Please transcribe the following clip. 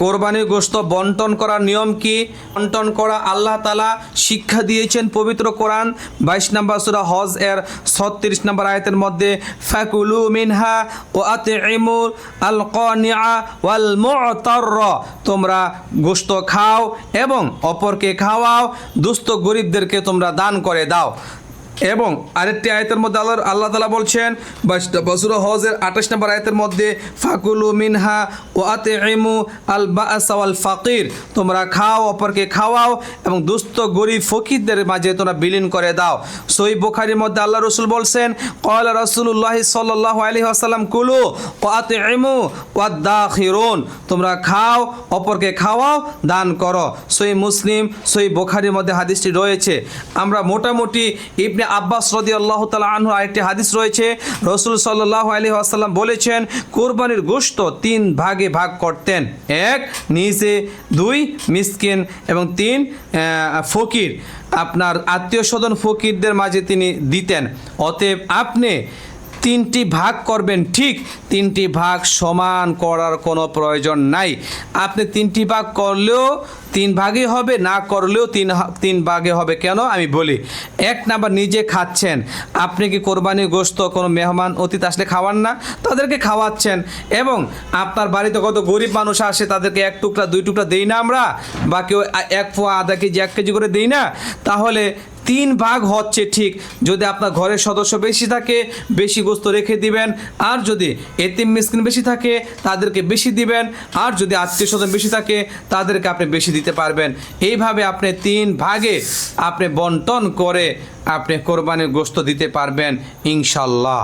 কোরবানির গোস্ত বন্টন করার নিয়ম কি? বন্টন করা আল্লাহ তালা শিক্ষা দিয়েছেন পবিত্র কোরআন। বাইশ নম্বর সুরা হজ এর ছত্রিশ নম্বর আয়তের মধ্যে, ফাকুলু মিনহা ও আতে ইমুর আল কনিয়া ওয়াল মুতারর তোমরা গোস্ত খাও এবং অপরকে খাওয়াও, দুস্থ গরিবদেরকে তোমরা দান করে দাও। এবং আরেকটি আয়তের মধ্যে আল্লাহ আল্লাহ তালা বলছেন বসুর হজের আঠাশ নম্বর আয়তের মধ্যে, ফাকুলু মিনহা ও আতে ইমু আল বাসাওয়াল ফাকির। তোমরা খাও, অপরকে খাওয়াও এবং দুস্থ, গরিব, ফকিরদের মাঝে তোমরা বিলীন করে দাও। সই বোখারির মধ্যে আল্লাহ রসুল বলছেন কয়ল রসুল্লাহ সাল্লাহ আলী আসাল্লাম কুলু ও আতে ইমু ও দাখিরুন। তোমরা খাও, অপরকে খাওয়াও, দান করো। সই মুসলিম সই বোখারির মধ্যে হাদিসটি রয়েছে। আমরা মোটামুটি ইবনে আব্বাস রদি আল্লাহ তালা আনহু আরেকটি হাদিস রয়েছে। রসুল সাল্লাহ আলী আসাল্লাম বলেছেন, কোরবানির গোশত তিন ভাগে ভাগ করতেন। এক, নিজে, দুই, মিসকিন এবং তিন ফকির। আপনার আত্মীয় স্বজন ফকিরদের মাঝে তিনি দিতেন। অতএব আপনি তিনটি ভাগ করবেন, ঠিক তিনটি ভাগ সমান করার কোনো প্রয়োজন নাই। আপনি তিনটি ভাগ করলেও তিন ভাগই হবে, না করলেও তিন তিন ভাগে হবে। কেন? আমি বলি, এক নাম্বার নিজে খাচ্ছেন। আপনি কি কোরবানির গোস্ত কোনো মেহমান অতীত আসলে খাওয়ান না? তাদেরকে খাওয়াচ্ছেন এবং আপনার বাড়িতে কত গরিব মানুষ আসে, তাদেরকে এক টুকরা, দুই টুকরা দেই না আমরা? বা কেউ এক পোয়া আধা কেজি, এক কেজি করে দেই না? তাহলে তিন ভাগ হচ্ছে ঠিক। যদি আপনার ঘরের সদস্য বেশি থাকে, বেশি গোস্ত রেখে দিবেন। আর যদি এতিম মিসকিন বেশি থাকে, তাদেরকে বেশি দিবেন। আর যদি আত্মীয় স্বজন বেশি থাকে, তাদেরকে আপনি বেশি দিতে পারবেন। এইভাবে আপনি তিন ভাগে আপনি বন্টন করে আপনি কোরবানির গোস্ত দিতে পারবেন ইনশাল্লাহ